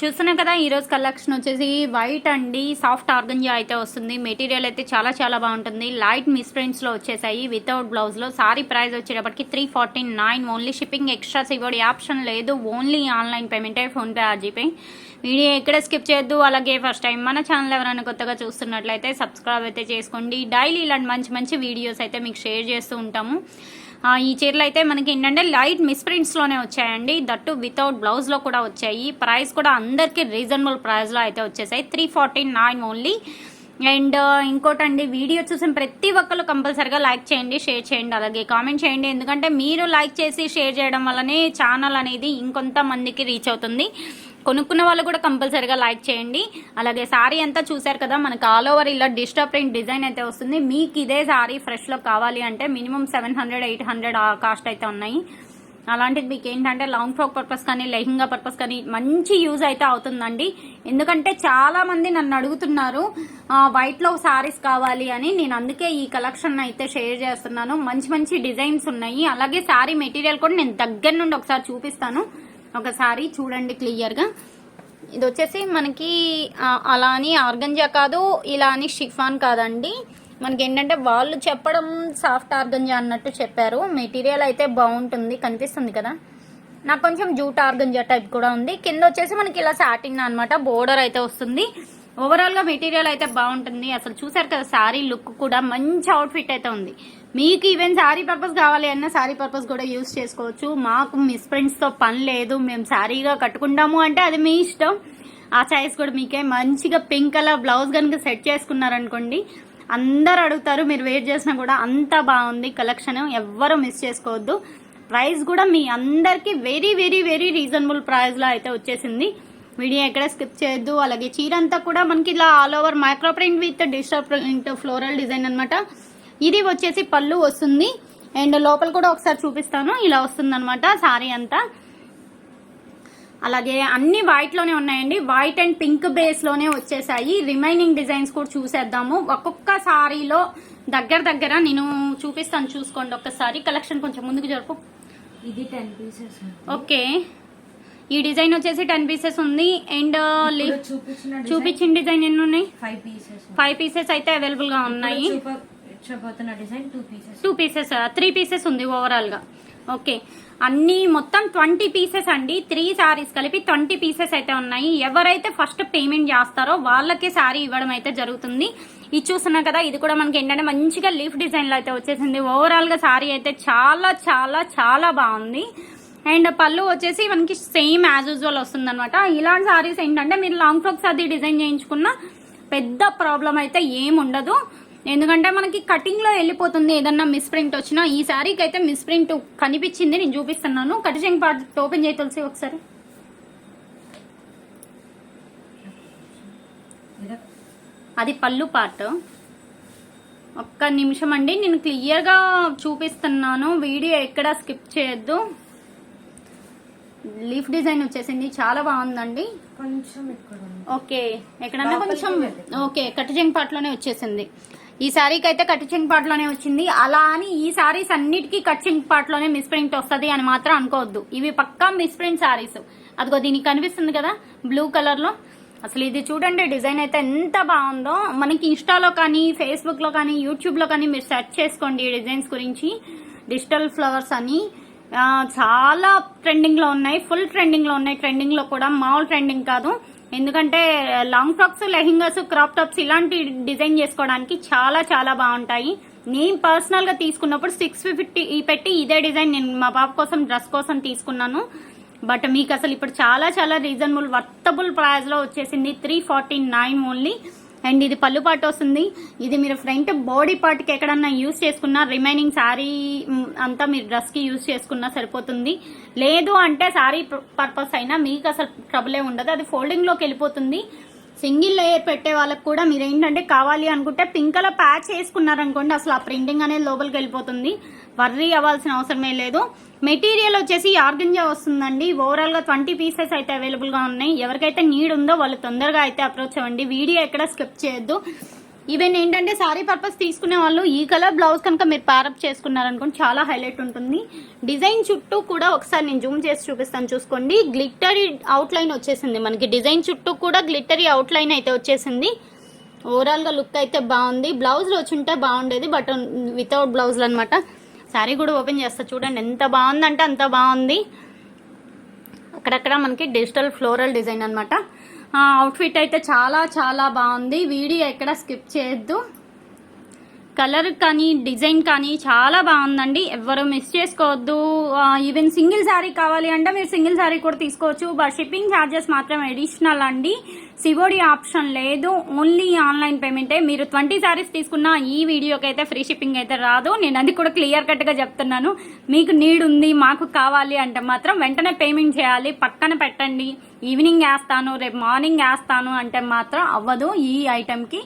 చూస్తున్నాం కదా ఈరోజు కలెక్షన్ వచ్చేసి వైట్ అండి సాఫ్ట్ ఆర్గంజా అయితే వస్తుంది. మెటీరియల్ అయితే చాలా చాలా బాగుంటుంది. లైట్ మిస్ ప్రింట్స్లో వచ్చేసాయి. వితౌట్ బ్లౌజ్లో సారీ ప్రైస్ వచ్చేటప్పటికి three forty nine only shipping extras ఇవ్వడి option లేదు ఓన్లీ ఆన్లైన్ పేమెంటే ఫోన్పే ఆర్జీపే వీడియో ఎక్కడ స్కిప్ చేయొద్దు. అలాగే ఫస్ట్ టైం మన ఛానల్ ఎవరైనా కొత్తగా చూస్తున్నట్లయితే సబ్స్క్రైబ్ అయితే చేసుకోండి. డైలీ ఇలాంటి మంచి మంచి వీడియోస్ అయితే మీకు షేర్ చేస్తూ ఉంటాము. ఈ చీరలు అయితే మనకి ఏంటంటే లైట్ మిస్ప్రింట్స్లోనే వచ్చాయండి. దట్టు వితౌట్ బ్లౌజ్లో కూడా వచ్చాయి. ప్రైస్ కూడా అందరికీ రీజనబుల్ ప్రైస్లో అయితే వచ్చేసాయి. Three forty nine only and ఇంకోటండి వీడియో చూసిన ప్రతి ఒక్కరు కంపల్సరిగా లైక్ చేయండి షేర్ చేయండి అలాగే కామెంట్ చేయండి. ఎందుకంటే మీరు లైక్ చేసి షేర్ చేయడం వల్లనే ఛానల్ అనేది ఇంకొంత మందికి రీచ్ అవుతుంది. కొనుక్కున్న వాళ్ళు కూడా కంపల్సరీగా లైక్ చేయండి. అలాగే సారీ అంతా చూసారు కదా మనకు ఆల్ ఓవర్ ఇలా డిజిటల్ ప్రింట్ డిజైన్ అయితే వస్తుంది. మీకు ఇదే సారీ ఫ్రెష్లో కావాలి అంటే minimum seven hundred eight hundred ఆ కాస్ట్ అయితే ఉన్నాయి. అలాంటిది మీకు ఏంటంటే లాంగ్ ఫ్రాక్ పర్పస్ కానీ లెహింగా పర్పస్ కానీ మంచి యూజ్ అయితే అవుతుందండి. ఎందుకంటే చాలా మంది నన్ను అడుగుతున్నారు వైట్లో సారీస్ కావాలి అని. నేను అందుకే ఈ కలెక్షన్ అయితే షేర్ చేస్తున్నాను. మంచి మంచి డిజైన్స్ ఉన్నాయి. అలాగే సారీ మెటీరియల్ కూడా నేను దగ్గర నుండి ఒకసారి చూపిస్తాను. ఒకసారి చూడండి క్లియర్గా ఇది వచ్చేసి మనకి అలా అని ఆర్గంజా కాదు ఇలా అని షిఫాన్ కాదండి. మనకి ఏంటంటే వాళ్ళు చెప్పడం సాఫ్ట్ ఆర్గంజా అన్నట్టు చెప్పారు. మెటీరియల్ అయితే బాగుంటుంది కనిపిస్తుంది కదా. నాకు కొంచెం జూట్ ఆర్గంజా టైప్ కూడా ఉంది. కింద వచ్చేసి మనకి ఇలా సాటిన్ అనమాట బోర్డర్ అయితే వస్తుంది. ఓవరాల్గా మెటీరియల్ అయితే బాగుంటుంది. అసలు చూసారు కదా శారీ లుక్ కూడా మంచి అవుట్ఫిట్ అయితే ఉంది. మీకు ఈవెన్ శారీ పర్పస్ కావాలి అన్న శారీ పర్పస్ కూడా యూస్ చేసుకోవచ్చు. మాకు మిస్ ప్రింట్స్తో పని లేదు. మేము శారీగా కట్టుకుంటాము అంటే అది మీ ఇష్టం. ఆ చాయిస్ కూడా మీకే. మంచిగా పింక్ కలర్ బ్లౌజ్ కనుక సెట్ చేసుకున్నారనుకోండి అందరు అడుగుతారు మీరు వెయిట్ చేసినా కూడా అంత బాగుంది కలెక్షన్ ఎవ్వరూ మిస్ చేసుకోవద్దు. ప్రైస్ కూడా మీ అందరికీ వెరీ వెరీ వెరీ రీజనబుల్ ప్రైస్లో అయితే వచ్చేసింది. వీడియో ఎక్కడ స్కిప్ చేయొద్దు. అలాగే చీర అంతా కూడా మనకి ఇలా all over micro print with digital print floral design అన్నమాట. ఇది వచ్చేసి పళ్ళు వస్తుంది. అండ్ లోపల కూడా ఒకసారి చూపిస్తాను. ఇలా వస్తుంది అనమాట సారీ అంతా. అలాగే అన్ని వైట్లోనే ఉన్నాయండి. వైట్ అండ్ పింక్ బేస్లోనే వచ్చేసాయి. రిమైనింగ్ డిజైన్స్ కూడా చూసేద్దాము. ఒక్కొక్క సారీలో దగ్గర దగ్గర నేను చూపిస్తాను. చూసుకోండి. ఒక్కసారి కలెక్షన్ కొంచెం ముందుకు జరుపు. ఇది టెన్ పీసెస్ ఓకే ఈ డిజైన్ వచ్చేసి టెన్ పీసెస్ ఉంది. అండ్ చూపించిన చూపించిన డిజైన్ ఎన్ని ఉన్నాయి ఫైవ్ పీసెస్ అయితే అవైలబుల్గా ఉన్నాయి. Two pieces. Pieces three pieces ఉంది ఓవరాల్గా ఓకే. అన్ని మొత్తం ట్వంటీ పీసెస్ అండి. త్రీ సారీస్ కలిపి ట్వంటీ పీసెస్ అయితే ఉన్నాయి. ఎవరైతే ఫస్ట్ పేమెంట్ చేస్తారో వాళ్ళకే సారీ ఇవ్వడం అయితే జరుగుతుంది. ఇది చూస్తున్నా కదా ఇది కూడా మనకి ఏంటంటే మంచిగా లీఫ్ డిజైన్లో అయితే వచ్చేసింది. ఓవరాల్గా సారీ అయితే చాలా చాలా చాలా బాగుంది. అండ్ పళ్ళు వచ్చేసి మనకి సేమ్ యాజ్ యూజువల్ వస్తుంది అనమాట ఇలాంటి సారీస్ ఏంటంటే మీరు లాంగ్ ఫ్రాక్స్ అది డిజైన్ చేయించుకున్న పెద్ద ప్రాబ్లం అయితే ఏం ఉండదు. ఎందుకంటే మనకి కటింగ్లో వెళ్ళిపోతుంది ఏదన్నా మిస్ ప్రింట్ వచ్చినా. ఈ శారీకి అయితే మిస్ ప్రింట్ కనిపించింది నేను చూపిస్తున్నాను. కటింగ్ పార్ట్ ఓపెన్ చేయి తులసి ఒకసారి. అది పళ్ళు పార్ట్. ఒక్క నిమిషం అండి నేను క్లియర్గా చూపిస్తున్నాను. వీడియో ఎక్కడ స్కిప్ చేయొద్దు. లీఫ్ డిజైన్ వచ్చేసింది. చాలా బాగుందండి. కొంచెం. ఓకే. ఎక్కడన్నా కొంచెం. ఓకే కట్టుచెంగ్ పాటలోనే వచ్చేసింది. ఈ సారీకి అయితే కట్టుచెంగ్ పాటలోనే వచ్చింది. అలా అని ఈ సారీస్ అన్నిటికీ కట్చింగ్ పాటలోనే మిస్ ప్రింట్ వస్తుంది అని మాత్రం అనుకోవద్దు. ఇవి పక్కా మిస్ ప్రింట్ సారీస్ అదిగో దీనికి కనిపిస్తుంది కదా బ్లూ కలర్లో. అసలు ఇది చూడండి డిజైన్ అయితే ఎంత బాగుందో. మనకి ఇన్స్టాలో కానీ ఫేస్బుక్లో కానీ యూట్యూబ్లో కానీ మీరు సెర్చ్ చేసుకోండి ఈ డిజైన్స్ గురించి. డిజిటల్ ఫ్లవర్స్ అని. చాలా ట్రెండింగ్లో ఉన్నాయి. ఫుల్ ట్రెండింగ్లో ఉన్నాయి. ట్రెండింగ్లో కూడా మామూలు ట్రెండింగ్ కాదు. ఎందుకంటే long frocks lehengas crop tops ఇలాంటి డిజైన్ చేసుకోవడానికి చాలా చాలా బాగుంటాయి. నేను పర్సనల్గా తీసుకున్నప్పుడు సిక్స్ ఫిఫ్టీ పెట్టి ఇదే డిజైన్ నేను మా పాప కోసం డ్రెస్ కోసం తీసుకున్నాను. బట్ మీకు అసలు ఇప్పుడు చాలా చాలా రీజనబుల్ వర్తబుల్ ప్రైస్లో వచ్చేసింది three forty nine only and ఇది పళ్ళు పాటు వస్తుంది. ఇది మీరు ఫ్రంట్ బాడీ పార్ట్కి ఎక్కడన్నా యూస్ చేసుకున్నా రిమైనింగ్ శారీ అంతా మీరు డ్రెస్కి యూస్ చేసుకున్నా సరిపోతుంది. లేదు అంటే శారీ పర్పస్ అయినా మీకు అసలు ట్రబులే ఉండదు. అది ఫోల్డింగ్లోకి వెళ్ళిపోతుంది. సింగిల్ లేయర్ పెట్టే వాళ్ళకి కూడా మీరు ఏంటంటే కావాలి అనుకుంటే పింక్ కలర్ ప్యాచ్ వేసుకున్నారనుకోండి అసలు ఆ ప్రింటింగ్ అనేది లోపలికి వెళ్ళిపోతుంది. వర్రీ అవ్వాల్సిన అవసరమే లేదు. మెటీరియల్ వచ్చేసి ఆర్గంజా వస్తుందండి. ఓవరాల్గా ట్వంటీ పీసెస్ అయితే అవైలబుల్గా ఉన్నాయి. ఎవరికైతే నీడ్ ఉందో వాళ్ళు తొందరగా అయితే అప్రోచ్ అవ్వండి. వీడియో ఎక్కడ స్కిప్ చేయొద్దు. ఈవెన్ ఏంటంటే సారీ పర్పస్ తీసుకునే వాళ్ళు ఈ కలర్ బ్లౌజ్ కనుక మీరు ప్యారప్ చేసుకున్నారనుకోండి చాలా హైలైట్ ఉంటుంది. డిజైన్ చుట్టూ కూడా ఒకసారి నేను జూమ్ చేసి చూపిస్తాను చూసుకోండి. గ్లిటరీ అవుట్లైన్ వచ్చేసింది మనకి. డిజైన్ చుట్టూ కూడా గ్లిటరీ అవుట్లైన్ అయితే వచ్చేసింది. ఓవరాల్గా లుక్ అయితే బాగుంది. బ్లౌజ్లో వచ్చి ఉంటే బాగుండేది బట్ వితౌట్ బ్లౌజ్లు అనమాట శారీ కూడా ఓపెన్ చేస్తా చూడండి ఎంత బాగుందంటే అంత బాగుంది. అక్కడక్కడ మనకి డిజిటల్ ఫ్లోరల్ డిజైన్ అనమాట అవుట్ఫిట్ అయితే చాలా చాలా బాగుంది. వీడియో ఎక్కడ స్కిప్ చేయొద్దు. కలర్ కానీ డిజైన్ కానీ చాలా బాగుందండి. ఎవరు మిస్ చేసుకోవద్దు. ఈవెన్ సింగిల్ శారీ కావాలి అంటే మీరు సింగిల్ శారీ కూడా తీసుకోవచ్చు. బట్ షిప్పింగ్ ఛార్జెస్ మాత్రం అడిషనల్ అండి. సివోడి ఆప్షన్ లేదు. ఓన్లీ ఆన్లైన్ పేమెంటే మీరు ట్వంటీ శారీస్ తీసుకున్న ఈ వీడియోకి అయితే ఫ్రీ షిప్పింగ్ అయితే రాదు. నేను అది కూడా క్లియర్ కట్గా చెప్తున్నాను. మీకు నీడ్ ఉంది మాకు కావాలి అంటే మాత్రం వెంటనే పేమెంట్ చేయాలి. పక్కన పెట్టండి. ఈవినింగ్ వేస్తాను రేపు మార్నింగ్ వేస్తాను అంటే మాత్రం అవ్వదు ఈ ఐటెంకి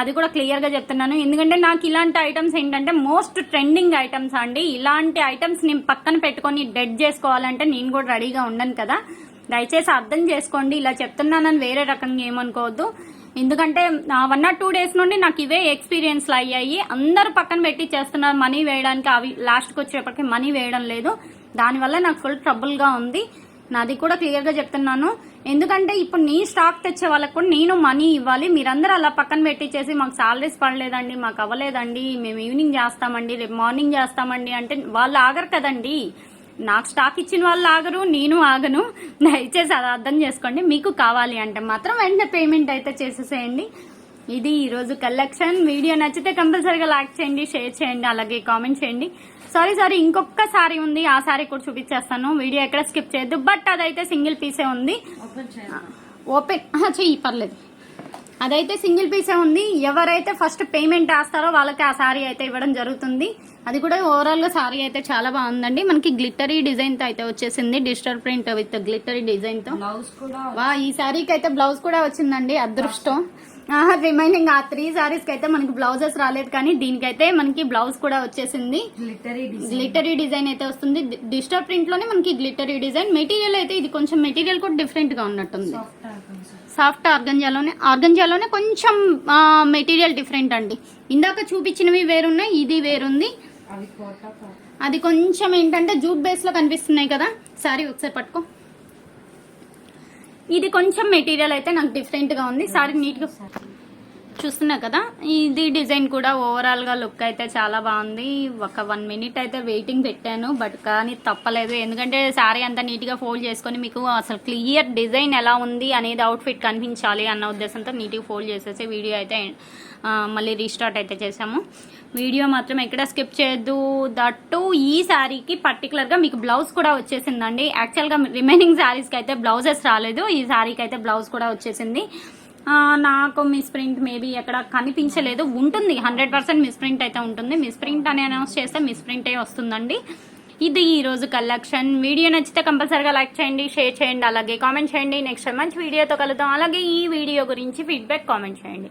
అది కూడా క్లియర్గా చెప్తున్నాను. ఎందుకంటే నాకు ఇలాంటి ఐటమ్స్ ఏంటంటే మోస్ట్ ట్రెండింగ్ ఐటమ్స్ అండి. ఇలాంటి ఐటమ్స్ నేను పక్కన పెట్టుకొని డెడ్ చేసుకోవాలంటే నేను కూడా రెడీగా ఉండను కదా. దయచేసి అర్థం చేసుకోండి. ఇలా చెప్తున్నానని వేరే రకంగా ఏమనుకోవద్దు. ఎందుకంటే వన్ ఆర్ టూ డేస్ నుండి నాకు ఇవే ఎక్స్పీరియన్స్లు అయ్యాయి. అందరు పక్కన పెట్టి చేస్తున్నారు మనీ వేయడానికి. అవి లాస్ట్కి వచ్చేప్పటికి మనీ వేయడం లేదు. దానివల్ల నాకు ఫుల్ ట్రబుల్గా ఉంది. నాది కూడా క్లియర్గా చెప్తున్నాను. ఎందుకంటే ఇప్పుడు నీ స్టాక్ తెచ్చే వాళ్ళకి కూడా నేను మనీ ఇవ్వాలి. మీరందరూ అలా పక్కన పెట్టించేసి మాకు సాలరీస్ పడలేదండి మాకు అవ్వలేదండి మేము ఈవినింగ్ చేస్తామండి రేపు మార్నింగ్ చేస్తామండి అంటే వాళ్ళు ఆగరు కదండి. నాకు స్టాక్ ఇచ్చిన వాళ్ళు ఆగరు నేను ఆగను. దయచేసి అది అర్థం చేసుకోండి. మీకు కావాలి అంటే మాత్రం వెంటనే పేమెంట్ అయితే చేసేసేయండి. ఇది ఈరోజు కలెక్షన్. వీడియో నచ్చితే కంపల్సరీగా లైక్ చేయండి షేర్ చేయండి అలాగే కామెంట్ చేయండి. సారీ సారీ ఇంకొక సారీ ఉంది. ఆ సారీ కూడా చూపించేస్తాను. వీడియో ఎక్కడ స్కిప్ చేయొద్దు. బట్ అదైతే సింగిల్ పీసే ఉంది. ఓపెన్ చెయ్యి పర్లేదు. అదైతే సింగిల్ పీసే ఉంది. ఎవరైతే ఫస్ట్ పేమెంట్ వేస్తారో వాళ్ళకి ఆ సారీ అయితే ఇవ్వడం జరుగుతుంది. అది కూడా ఓవరాల్గా సారీ అయితే చాలా బాగుందండి. మనకి గ్లిటరీ డిజైన్తో అయితే వచ్చేసింది. డిజిటల్ ప్రింట్ విత్ గ్లిటరీ డిజైన్తో బ్లౌజ్ కూడా వా ఈ శారీకి అయితే బ్లౌజ్ కూడా వచ్చిందండి. అదృష్టం. రిమైనింగ్ ఆ త్రీ శారీస్కి అయితే మనకి బ్లౌజెస్ రాలేదు కానీ దీనికైతే మనకి బ్లౌజ్ కూడా వచ్చేసింది. గ్లిటరీ డిజైన్ అయితే వస్తుంది. డిజిటల్ ప్రింట్లోనే మనకి గ్లిటరీ డిజైన్ మెటీరియల్ అయితే ఇది కొంచెం మెటీరియల్ కూడా డిఫరెంట్గా ఉన్నట్టుంది. సాఫ్ట్ ఆర్గంజాలోనే ఆర్గంజాలోనే కొంచెం మెటీరియల్ డిఫరెంట్ అండి. ఇందాక చూపించినవి వేరున్నాయి ఇది వేరుంది. అది కొంచెం ఏంటంటే జూట్ బేస్లో కనిపిస్తున్నాయి కదా. సారీ ఒకసారి పట్టుకో. ఇది కొంచెం మెటీరియల్ అయితే నాకు డిఫరెంట్గా ఉంది. సారీ నీట్గా చూస్తున్నా కదా ఇది డిజైన్ కూడా ఓవరాల్గా లుక్ అయితే చాలా బాగుంది. ఒక వన్ మినిట్ అయితే వెయిటింగ్ పెట్టాను బట్ కానీ తప్పలేదు. ఎందుకంటే శారీ అంతా నీట్గా ఫోల్డ్ చేసుకొని మీకు అసలు క్లియర్ డిజైన్ ఎలా ఉంది అనేది అవుట్ ఫిట్ కనిపించాలి అన్న ఉద్దేశంతో నీట్గా ఫోల్డ్ చేసేసి వీడియో అయితే మళ్ళీ రీస్టార్ట్ అయితే చేసాము వీడియో మాత్రం ఎక్కడ స్కిప్ చేయొద్దు. దట్టు ఈ శారీకి పర్టికులర్గా మీకు బ్లౌజ్ కూడా వచ్చేసిందండి. యాక్చువల్గా రిమైనింగ్ శారీస్కి అయితే బ్లౌజెస్ రాలేదు. ఈ శారీకి అయితే బ్లౌజ్ కూడా వచ్చేసింది. నాకు మిస్ ప్రింట్ మేబీ ఎక్కడ కనిపించలేదు. ఉంటుంది హండ్రెడ్ పర్సెంట్ మిస్ ప్రింట్ అయితే ఉంటుంది. మిస్ ప్రింట్ అని అనౌన్స్ చేస్తే మిస్ ప్రింటే వస్తుందండి. ఇది ఈరోజు కలెక్షన్ వీడియో నచ్చితే కంపల్సరీగా లైక్ చేయండి షేర్ చేయండి అలాగే కామెంట్ చేయండి. నెక్స్ట్ మంచి వీడియోతో కలుద్దాం. అలాగే ఈ వీడియో గురించి ఫీడ్బ్యాక్ కామెంట్ చేయండి.